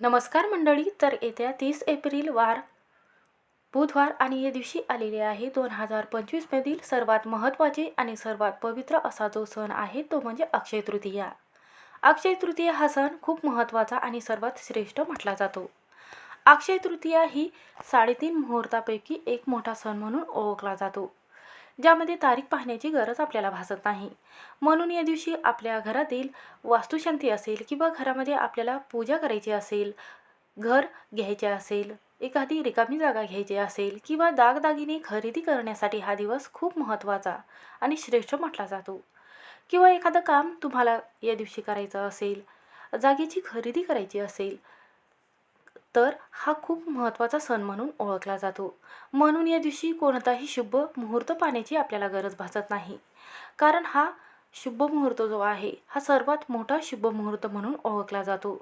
नमस्कार मंडळी तर येत्या तीस एप्रिल वार बुधवार आणि या दिवशी आलेले आहे. दोन हजार पंचवीसमधील सर्वात महत्त्वाचे आणि सर्वात पवित्र असा जो सण आहे तो म्हणजे अक्षय तृतीया. अक्षय तृतीया हा सण खूप महत्त्वाचा आणि सर्वात श्रेष्ठ म्हटला जातो. अक्षय तृतीया ही साडेतीन मुहूर्तापैकी एक मोठा सण म्हणून ओळखला जातो. ज्यामध्ये तारीख पाहण्याची गरज आपल्याला भासत नाही. म्हणून या दिवशी आपल्या घरातील वास्तुशांती असेल किंवा घरामध्ये आपल्याला पूजा करायची असेल घर घ्यायचे असेल एखादी रिकामी जागा घ्यायची असेल किंवा दागदागिने खरेदी करण्यासाठी हा दिवस खूप महत्त्वाचा आणि श्रेष्ठ म्हटला जातो. किंवा एखादं काम तुम्हाला या दिवशी करायचं असेल जागेची खरेदी करायची असेल तर हा खूप महत्त्वाचा सण म्हणून ओळखला जातो. म्हणून या दिवशी कोणताही शुभ मुहूर्त पाहण्याची आपल्याला गरज भासत नाही. कारण हा शुभ मुहूर्त जो आहे हा सर्वात मोठा शुभ मुहूर्त म्हणून ओळखला जातो.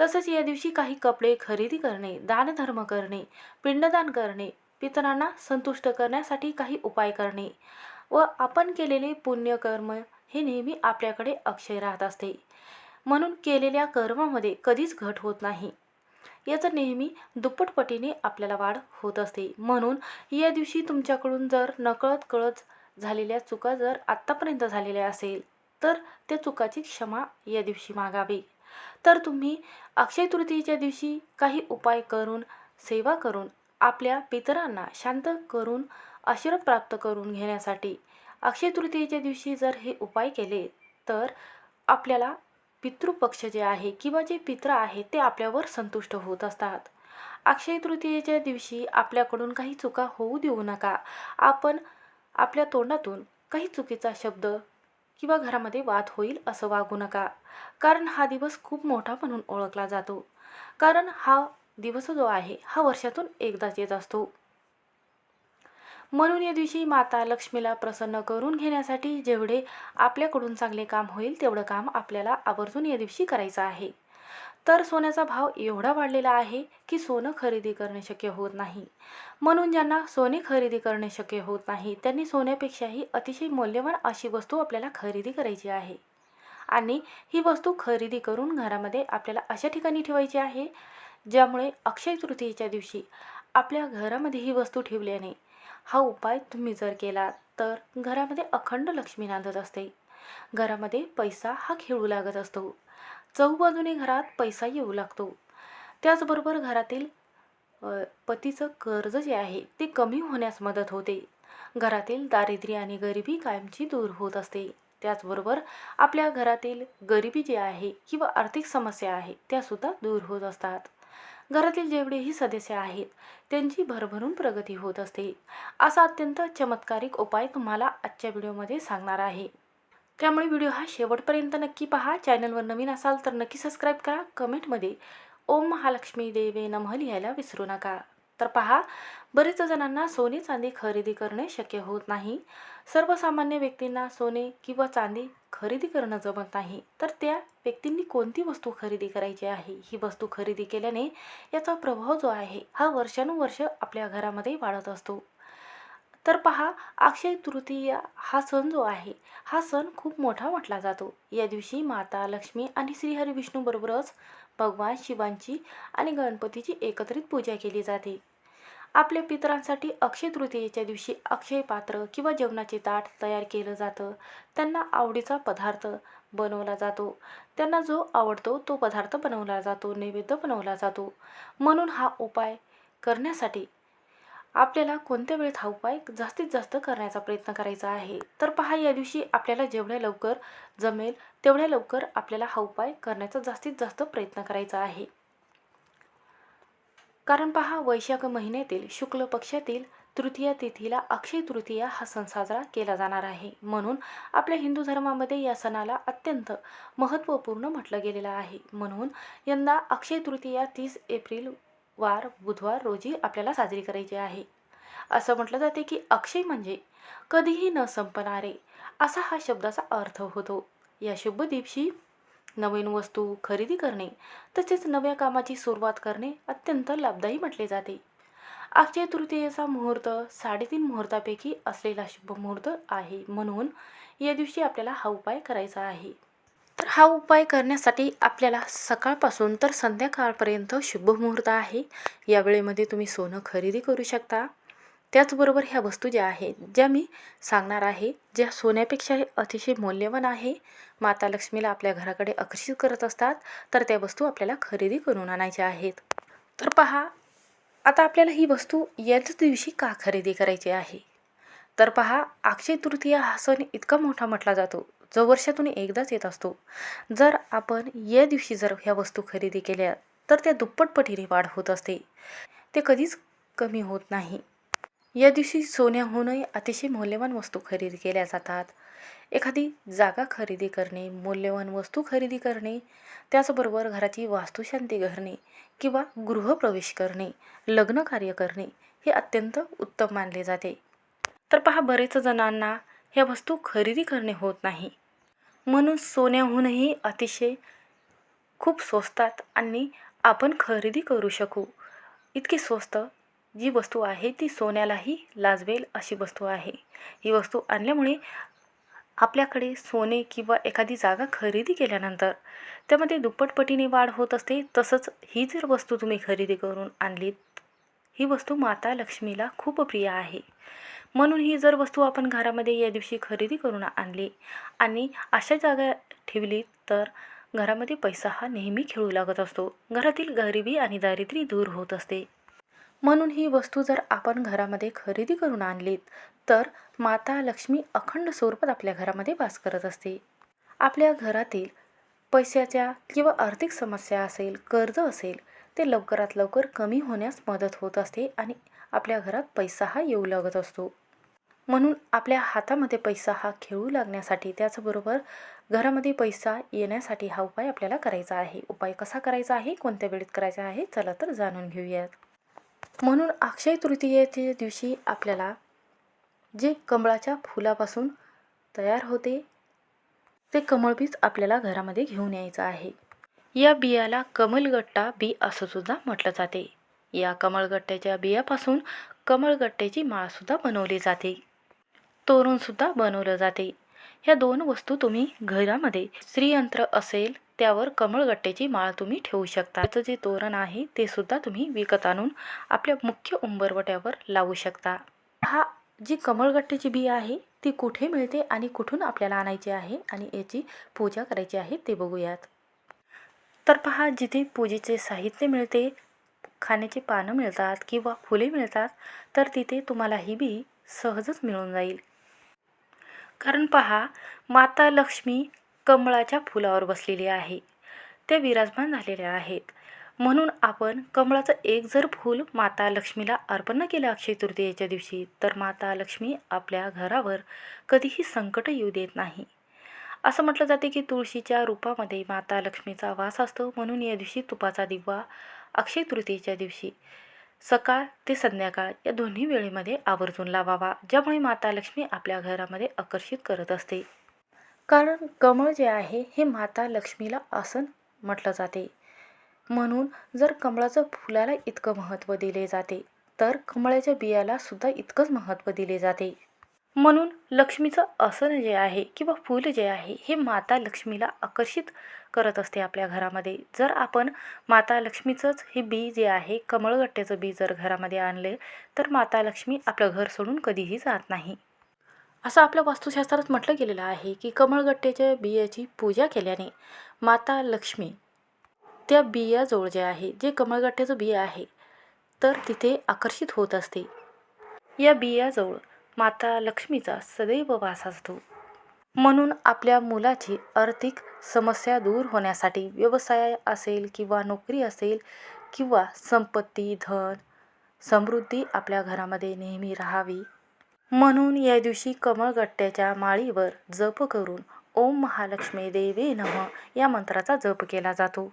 तसंच या दिवशी काही कपडे खरेदी करणे दानधर्म करणे पिंडदान करणे पितरांना संतुष्ट करण्यासाठी काही उपाय करणे व आपण केलेले पुण्यकर्म हे नेहमी आपल्याकडे अक्षय राहत असते. म्हणून केलेल्या कर्मामध्ये कधीच घट होत नाही. याचं नेहमी दुप्पटपटीने आपल्याला वाढ होत असते. म्हणून या दिवशी तुमच्याकडून जर नकळत कळत झालेल्या चुका जर आत्तापर्यंत झालेल्या असेल तर त्या चुकाची क्षमा या दिवशी मागावी. तर तुम्ही अक्षय तृतीयेच्या दिवशी काही उपाय करून सेवा करून आपल्या पितरांना शांत करून आशीर्वाद प्राप्त करून घेण्यासाठी अक्षय तृतीयेच्या दिवशी जर हे उपाय केले तर आपल्याला पितृपक्ष जे आहे किंवा जे पित्र आहेत ते आपल्यावर संतुष्ट होत असतात. अक्षय तृतीयेच्या दिवशी आपल्याकडून काही चुका होऊ देऊ नका. आपण आपल्या तोंडातून काही चुकीचा शब्द किंवा घरामध्ये वाद होईल असं वागू नका. कारण हा दिवस खूप मोठा म्हणून ओळखला जातो. कारण हा दिवस जो आहे हा वर्षातून एकदाच येत असतो. म्हणून या दिवशी माता लक्ष्मीला प्रसन्न करून घेण्यासाठी जेवढे आपल्याकडून चांगले काम होईल तेवढं काम आपल्याला आवर्जून या दिवशी करायचं आहे. तर सोन्याचा भाव एवढा वाढलेला आहे की सोनं खरेदी करणे शक्य होत नाही. म्हणून ज्यांना सोने खरेदी करणे शक्य होत नाही त्यांनी सोन्यापेक्षाही अतिशय मौल्यवान अशी वस्तू आपल्याला खरेदी करायची आहे. आणि ही वस्तू खरेदी करून घरामध्ये आपल्याला अशा ठिकाणी ठेवायची आहे ज्यामुळे अक्षय तृतीयेच्या दिवशी आपल्या घरामध्ये ही वस्तू ठेवल्याने हा उपाय तुम्ही जर केला तर घरामध्ये अखंड लक्ष्मी नांदत असते. घरामध्ये पैसा हा खेळू लागत असतो. चौबाजूने घरात पैसा येऊ लागतो. त्याचबरोबर घरातील पतीचं कर्ज जे आहे ते कमी होण्यास मदत होते. घरातील दारिद्र्य आणि गरिबी कायमची दूर होत असते. त्याचबरोबर आपल्या घरातील गरिबी जी आहे किंवा आर्थिक समस्या आहे त्यासुद्धा दूर होत असतात. घरातील जेवढेही सदस्य आहेत त्यांची भरभरून प्रगती होत असते. असा अत्यंत चमत्कारिक उपाय तुम्हाला आजच्या व्हिडिओमध्ये सांगणार आहे. त्यामुळे व्हिडिओ हा शेवटपर्यंत नक्की पहा. चॅनलवर नवीन असाल तर नक्की सबस्क्राईब करा. कमेंटमध्ये ओम महालक्ष्मी देवे नमः लिहायला विसरू नका. तर पहा बरेच जणांना सोने चांदी खरेदी करणे शक्य होत नाही. सर्वसामान्य व्यक्तींना सोने किंवा चांदी खरेदी करणं जमत नाही. तर त्या व्यक्तींनी कोणती वस्तू खरेदी करायची आहे? ही वस्तू खरेदी केल्याने याचा प्रभाव जो आहे हा वर्षानुवर्ष आपल्या घरामध्ये वाढत असतो. तर पहा अक्षय तृतीया हा सण जो आहे हा सण खूप मोठा म्हटला जातो. या दिवशी माता लक्ष्मी आणि श्रीहरी विष्णूबरोबरच भगवान शिवांची आणि गणपतीची एकत्रित पूजा केली जाते. आपल्या पितरांसाठी अक्षय तृतीयेच्या दिवशी अक्षय पात्र किंवा जेवणाचे ताट तयार केलं जातं. त्यांना आवडीचा पदार्थ बनवला जातो. त्यांना जो आवडतो तो पदार्थ बनवला जातो नैवेद्य बनवला जातो. म्हणून हा उपाय करण्यासाठी आपल्याला कोणत्या वेळेत हा उपाय जास्तीत जास्त करण्याचा प्रयत्न करायचा आहे? तर पहा या दिवशी आपल्याला जेवढ्या लवकर जमेल तेवढ्या लवकर आपल्याला हा उपाय करण्याचा जास्तीत जास्त प्रयत्न करायचा आहे. कारण पहा वैशाख महिन्यातील शुक्ल पक्षातील तृतीया तिथीला अक्षय तृतीया हा सण साजरा केला जाणार आहे. म्हणून आपल्या हिंदू धर्मामध्ये या सणाला अत्यंत महत्त्वपूर्ण म्हटलं गेलेलं आहे. म्हणून यंदा अक्षय तृतीया तीस एप्रिल वार बुधवार रोजी आपल्याला साजरी करायची आहे. असं म्हटलं जाते की अक्षय म्हणजे कधीही न संपणारे असा हा शब्दाचा अर्थ होतो. या शुभ दिवशी नवीन वस्तू खरेदी करणे तसेच नव्या कामाची सुरुवात करणे अत्यंत लाभदायी म्हटले जाते. अक्षय तृतीयेचा मुहूर्त साडेतीन मुहूर्तापैकी असलेला शुभ मुहूर्त आहे म्हणून या दिवशी आपल्याला हा उपाय करायचा आहे. तर हा उपाय करण्यासाठी आपल्याला सकाळपासून तर संध्याकाळपर्यंत शुभ मुहूर्त आहे. या वेळेमध्ये तुम्ही सोनं खरेदी करू शकता. त्याचबरोबर ह्या वस्तू ज्या आहेत ज्या मी सांगणार आहे ज्या सोन्यापेक्षा अतिशय मौल्यवान आहे माता लक्ष्मीला आपल्या घराकडे आकर्षित करत असतात तर त्या वस्तू आपल्याला खरेदी करून आणायच्या आहेत. तर पहा आता आपल्याला ही वस्तू याच दिवशी का खरेदी करायची आहे? तर पहा अक्षय तृतीया हा सण इतका मोठा म्हटला जातो जो वर्षातून एकदाच येत असतो. जर आपण या दिवशी जर ह्या वस्तू खरेदी केल्या तर त्या दुप्पटपटीने वाढ होत असते. ते कधीच कमी होत नाही. या दिवशी सोन्याहूनही अतिशय मौल्यवान वस्तू खरेदी केल्या जातात. एखादी जागा खरेदी करणे मौल्यवान वस्तू खरेदी करणे त्याचबरोबर घराची वास्तुशांती करणे किंवा गृहप्रवेश करणे लग्न कार्य करणे हे अत्यंत उत्तम मानले जाते. तर पहा बरेच जणांना ह्या वस्तू खरेदी करणे होत नाही. म्हणून सोन्याहूनही अतिशय खूप स्वस्तात आणि आपण खरेदी करू शकू. इतकी स्वस्त जी वस्तू आहे ती सोन्यालाही लाजवेल अशी वस्तू आहे. ही वस्तू आणल्यामुळे आपल्याकडे सोने किंवा एखादी जागा खरेदी केल्यानंतर त्यामध्ये दुप्पटपटीने वाढ होत असते. तसंच ही जर वस्तू तुम्ही खरेदी करून आणलीत ही वस्तू माता लक्ष्मीला खूप प्रिय आहे. म्हणून ही जर वस्तू आपण घरामध्ये या दिवशी खरेदी करून आणली आणि अशा जागा ठेवली तर घरामध्ये पैसा हा नेहमी खेळू लागत असतो. घरातील गरिबी आणि दारिद्र्य दूर होत असते. म्हणून ही वस्तू जर आपण घरामध्ये खरेदी करून आणलीत तर माता लक्ष्मी अखंड स्वरूपात आपल्या घरामध्ये वास करत असते. आपल्या घरातील पैशाच्या किंवा आर्थिक समस्या असेल कर्ज असेल ते लवकरात लवकर कमी होण्यास मदत होत असते आणि आपल्या घरात पैसा हा येऊ लागत असतो. म्हणून आपल्या हातामध्ये पैसा हा खेळू लागण्यासाठी त्याचबरोबर घरामध्ये पैसा येण्यासाठी हा उपाय आपल्याला करायचा आहे. उपाय कसा करायचा आहे? कोणत्या वेळेत करायचा आहे? चला तर जाणून घेऊयात. म्हणून अक्षय तृतीयेच्या दिवशी आपल्याला जे कमळाच्या फुलापासून तयार होते ते कमळबीज आपल्याला घरामध्ये घेऊन यायचं आहे. या बियाला कमलगट्टा बी असं सुद्धा म्हटलं जाते. या कमळगट्ट्याच्या बियापासून कमळगट्ट्याची माळसुद्धा बनवली जाते. तोरणसुद्धा बनवलं जाते. ह्या दोन वस्तू तुम्ही घरामध्ये श्रीयंत्र असेल त्यावर कमळगट्ट्याची माळ तुम्ही ठेवू शकता. त्याचं जे तोरण आहे ते सुद्धा तुम्ही विकत आणून आपल्या मुख्य उंबरवट्यावर लावू शकता. हा जी कमळगट्ट्याची बी आहे ती कुठे मिळते आणि कुठून आपल्याला आणायची आहे आणि याची पूजा करायची आहे ते बघूयात. तर पहा जिथे पूजेचे साहित्य मिळते खाण्याची पानं मिळतात किंवा फुले मिळतात तर तिथे तुम्हाला ही बी सहजच मिळून जाईल. कारण पहा माता लक्ष्मी कमळाच्या फुलावर बसलेली आहे. त्या विराजमान झालेल्या आहेत. म्हणून आपण कमळाचं एक जर फूल माता लक्ष्मीला अर्पण केलं अक्षय तृतीयेच्या दिवशी तर माता लक्ष्मी आपल्या घरावर कधीही संकट येऊ देत नाही. असं म्हटलं जाते की तुळशीच्या रूपामध्ये माता लक्ष्मीचा वास असतो म्हणून या दिवशी तुपाचा दिवा अक्षय तृतीयेच्या दिवशी. सकाळ ते संध्याकाळ या दोन्ही वेळेमध्ये आवर्जून लावावा ज्यामुळे माता लक्ष्मी आपल्या घरामध्ये आकर्षित करत असते. कारण कमळ जे आहे हे माता लक्ष्मीला आसन म्हटलं जाते. म्हणून जर कमळाचं फुलाला इतकं महत्त्व दिले जाते तर कमळाच्या बियाला सुद्धा इतकंच महत्त्व दिले जाते. म्हणून लक्ष्मीचं आसन जे आहे किंवा फूल जे आहे हे माता लक्ष्मीला आकर्षित करत असते आपल्या घरामध्ये. जर आपण माता लक्ष्मीचंच हे बी जे आहे कमळगट्ट्याचं बी जर घरामध्ये आणले तर माता लक्ष्मी आपलं घर सोडून कधीही जात नाही. असं आपल्या वास्तुशास्त्रात म्हटलं गेलेलं आहे की कमळगट्ट्याच्या बियाची पूजा केल्याने माता लक्ष्मी त्या बियाजवळ जे आहे जे कमळगट्ट्याचं बिया आहे तर तिथे आकर्षित होत असते. या बियाजवळ माता लक्ष्मीचा सदैव वास असतो. म्हणून आपल्या मुलाची आर्थिक समस्या दूर होण्यासाठी व्यवसाय असेल किंवा नोकरी असेल किंवा संपत्ती धन समृद्धी आपल्या घरामध्ये नेहमी राहावी. म्हणून या दिवशी कमळगट्ट्याच्या माळीवर जप करून ओम महालक्ष्मी देवे नम या मंत्राचा जप केला जातो.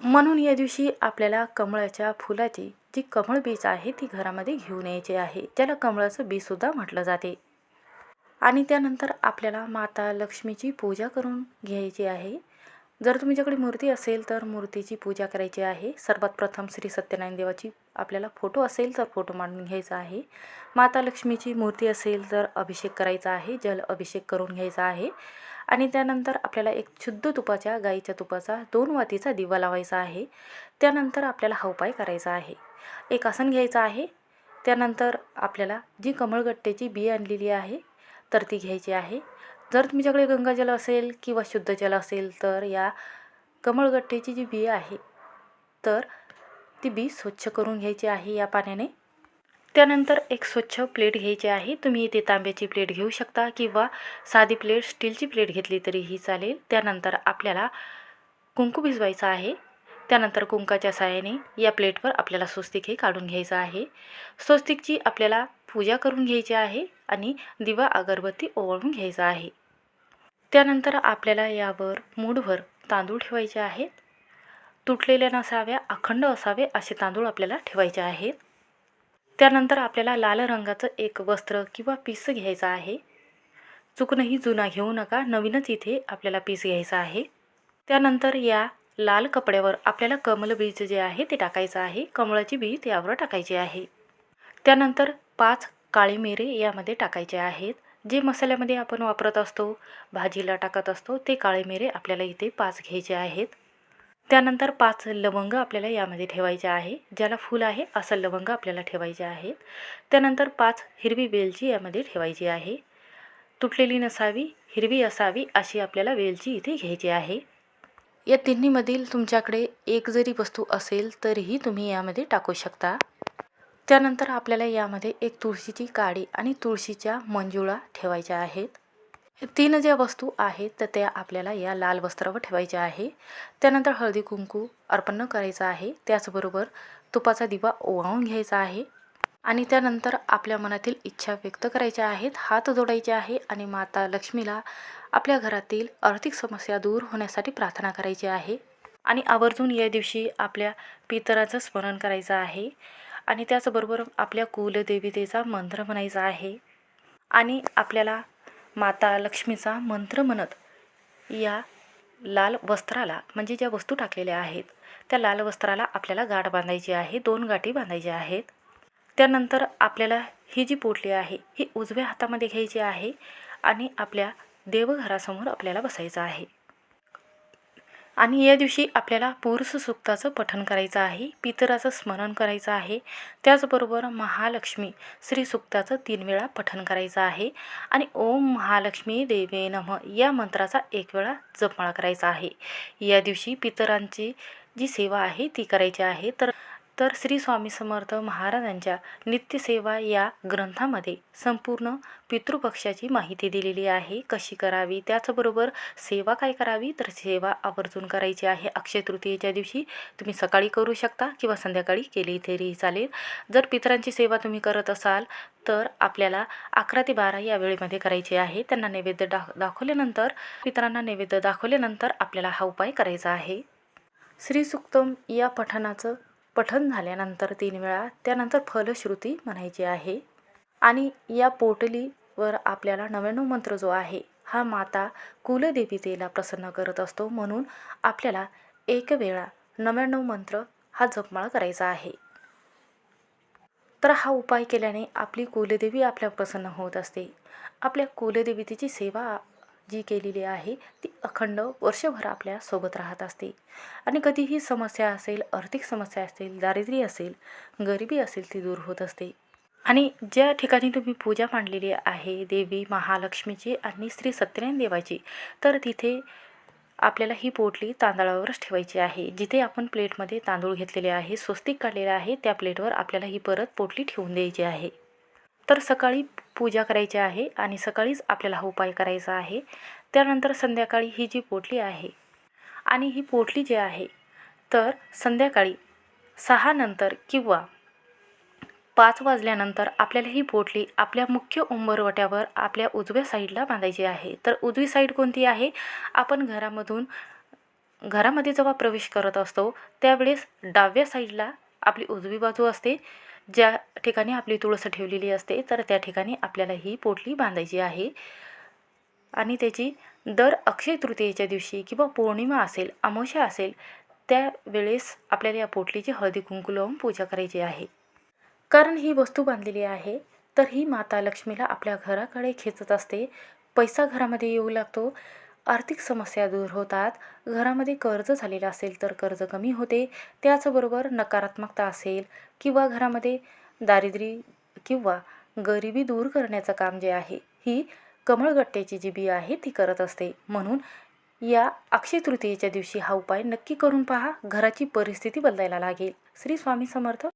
म्हणून या दिवशी आपल्याला कमळाच्या फुलाची जी कमळ बीज आहे ती घरामध्ये घेऊन यायची आहे. ज्याला कमळाचं बीजसुद्धा म्हटलं जाते. आणि त्यानंतर आपल्याला माता लक्ष्मीची पूजा करून घ्यायची आहे. जर तुमच्याकडे मूर्ती असेल तर मूर्तीची पूजा करायची आहे. सर्वात प्रथम श्री सत्यनारायण देवाची आपल्याला फोटो असेल तर फोटो मांडून घ्यायचा आहे. माता लक्ष्मीची मूर्ती असेल तर अभिषेक करायचा आहे. जल अभिषेक करून घ्यायचा आहे. आणि त्यानंतर आपल्याला एक शुद्ध तुपाच्या गाईच्या तुपाचा दोन वातीचा दिवा लावायचा आहे. त्यानंतर आपल्याला हा उपाय करायचा आहे. एक आसन घ्यायचं आहे. त्यानंतर आपल्याला जी कमळगट्ट्याची बी आणलेली आहे तर ती घ्यायची आहे. जर तुमच्याकडे गंगाजल असेल किंवा शुद्ध जल असेल तर या कमळगट्ट्याची जी बी आहे तर ती बी स्वच्छ करून घ्यायची आहे या पाण्याने. त्यानंतर एक स्वच्छ प्लेट घ्यायची आहे. तुम्ही इथे तांब्याची प्लेट घेऊ शकता किंवा साधी प्लेट स्टीलची प्लेट घेतली तरीही चालेल. त्यानंतर आपल्याला कुंकू भिजवायचं आहे. त्यानंतर कुंकाच्या साहाय्याने या प्लेटवर आपल्याला स्वस्तिक हे काढून घ्यायचं आहे. स्वस्तिकची आपल्याला पूजा करून घ्यायची आहे आणि दिवा अगरबत्ती ओवाळून घ्यायचा आहे. त्यानंतर आपल्याला यावर मूठभर तांदूळ ठेवायचे आहेत. तुटलेल्या नसाव्या अखंड असावे असे तांदूळ आपल्याला ठेवायचे आहेत. त्यानंतर आपल्याला लाल रंगाचं एक वस्त्र किंवा पीस घ्यायचं आहे. चुकूनही जुना घेऊ नका. नवीनच इथे आपल्याला पीस घ्यायचा आहे. त्यानंतर या लाल कपड्यावर आपल्याला कमल बीज जे आहे ते टाकायचं आहे. कमळाची बी यावर टाकायची आहे. त्यानंतर पाच काळी मिरे यामध्ये टाकायचे आहेत. जे मसाल्यामध्ये आपण वापरत असतो भाजीला टाकत असतो ते काळे मिरे आपल्याला इथे पाच घ्यायचे आहेत. त्यानंतर पाच लवंग आपल्याला यामध्ये ठेवायचे आहे ज्याला फूल आहे असं लवंग आपल्याला ठेवायचे आहेत. त्यानंतर पाच हिरवी वेलची यामध्ये ठेवायची आहे. तुटलेली नसावी हिरवी असावी अशी आपल्याला वेलची इथे घ्यायची आहे. या तिन्हीमधील तुमच्याकडे एक जरी वस्तू असेल तरीही तुम्ही यामध्ये टाकू शकता. त्यानंतर आपल्याला यामध्ये एक तुळशीची काडी आणि तुळशीच्या मंजुळा ठेवायच्या आहेत. तीन ज्या वस्तू आहेत तर त्या आपल्याला या लाल वस्त्रावर ठेवायच्या आहे. त्यानंतर हळदी कुंकू अर्पण करायचं आहे. त्याचबरोबर तुपाचा दिवा ओवाळून घ्यायचा आहे. आणि त्यानंतर आपल्या मनातील इच्छा व्यक्त करायच्या आहेत. हात जोडायचे आहे आणि माता लक्ष्मीला आपल्या घरातील आर्थिक समस्या दूर होण्यासाठी प्रार्थना करायची आहे. आणि आवर्जून या दिवशी आपल्या पितराचं स्मरण करायचं आहे. आणि त्याचबरोबर आपल्या कुलदेवीतेचा मंत्र म्हणायचा आहे. आणि आपल्याला माता लक्ष्मीचा मंत्र म्हणत या लाल वस्त्राला म्हणजे ज्या वस्तू टाकलेल्या आहेत त्या लाल वस्त्राला आपल्याला गाठ बांधायची आहे दोन गाठी बांधायच्या आहेत. त्यानंतर आपल्याला ही जी पोटली आहे ही उजव्या हातामध्ये घ्यायची आहे आणि आपल्या देवघरासमोर आपल्याला बसायचं आहे. आणि या दिवशी आपल्याला पुरुष सुक्ताचं पठण करायचं आहे पितराचं स्मरण करायचं आहे. त्याचबरोबर महालक्ष्मी श्री सुक्ताचं तीन वेळा पठण करायचं आहे. आणि ओम महालक्ष्मी देवे नम या मंत्राचा एक वेळा जपमाळा करायचा आहे. या दिवशी पितरांची जी सेवा आहे ती करायची आहे. तर तर श्री स्वामी समर्थ महाराजांच्या नित्यसेवा या ग्रंथामध्ये संपूर्ण पितृपक्षाची माहिती दिलेली आहे. कशी करावी? त्याचबरोबर सेवा काय करावी? तर सेवा आवर्जून करायची आहे. अक्षय तृतीयेच्या दिवशी तुम्ही सकाळी करू शकता किंवा संध्याकाळी केली तरीही चालेल. जर पितरांची सेवा तुम्ही करत असाल तर आपल्याला अकरा ते बारा या वेळेमध्ये करायची आहे. त्यांना नैवेद्य दा दाखवल्यानंतर पितरांना नैवेद्य दाखवल्यानंतर आपल्याला हा उपाय करायचा आहे. श्रीसुक्तम या पठणाचं पठण झाल्यानंतर तीन वेळा त्यानंतर फलश्रुती म्हणायची आहे. आणि या पोटलीवर आपल्याला नव्याण्णव मंत्र जो आहे हा माता कुलदेवीतेला प्रसन्न करत असतो म्हणून आपल्याला एक वेळा नव्याण्णव मंत्र हा जपमाळ करायचा आहे. तर हा उपाय केल्याने आपली कुलदेवी आपल्या प्रसन्न होत असते. आपल्या कुलदेवतेची सेवा जी केलेली आहे ती अखंड वर्षभर आपल्यासोबत राहत असते. आणि कधीही समस्या असेल आर्थिक समस्या असेल दारिद्र्य असेल गरिबी असेल ती दूर होत असते. आणि ज्या ठिकाणी तुम्ही पूजा मांडलेली आहे देवी महालक्ष्मीची आणि श्री सत्यनारायण देवाची तर तिथे आपल्याला ही पोटली तांदळावरच ठेवायची आहे. जिथे आपण प्लेटमध्ये तांदूळ घेतलेले आहे स्वस्तिक काढलेले आहे त्या प्लेटवर आपल्याला ही परत पोटली ठेवून द्यायची आहे. तर सकाळी पूजा करायची आहे आणि सकाळीच आपल्याला हा उपाय करायचा आहे. त्यानंतर संध्याकाळी ही जी पोटली आहे आणि ही पोटली जी आहे तर संध्याकाळी सहा नंतर किंवा पाच वाजल्यानंतर आपल्याला ही पोटली आपल्या मुख्य उंबरवट्यावर आपल्या उजव्या साईडला बांधायची आहे. तर उजवी साईड कोणती आहे? आपण घरामधून घरामध्ये जेव्हा प्रवेश करत असतो त्यावेळेस डाव्या साईडला आपली उजवी बाजू असते. ज्या ठिकाणी आपली तुळस ठेवलेली असते तर त्या ठिकाणी आपल्याला ही पोटली बांधायची आहे. आणि त्याची दर अक्षय तृतीयेच्या दिवशी किंवा पौर्णिमा असेल अमावस्या असेल त्यावेळेस आपल्याला या पोटलीची हळदी कुंकू लावून पूजा करायची आहे. कारण ही वस्तू बांधलेली आहे तर ही माता लक्ष्मीला आपल्या घराकडे खेचत असते. पैसा घरामध्ये येऊ लागतो. आर्थिक समस्या दूर होतात. घरामध्ये कर्ज झालेलं असेल तर कर्ज कमी होते. त्याचबरोबर नकारात्मकता असेल किंवा घरामध्ये दारिद्र्य किंवा गरिबी दूर करण्याचं काम जे आहे ही कमळगट्ट्याची जी बी आहे ती करत असते. म्हणून या अक्षय तृतीयेच्या दिवशी हा उपाय नक्की करून पहा. घराची परिस्थिती बदलायला लागेल. श्री स्वामी समर्थ.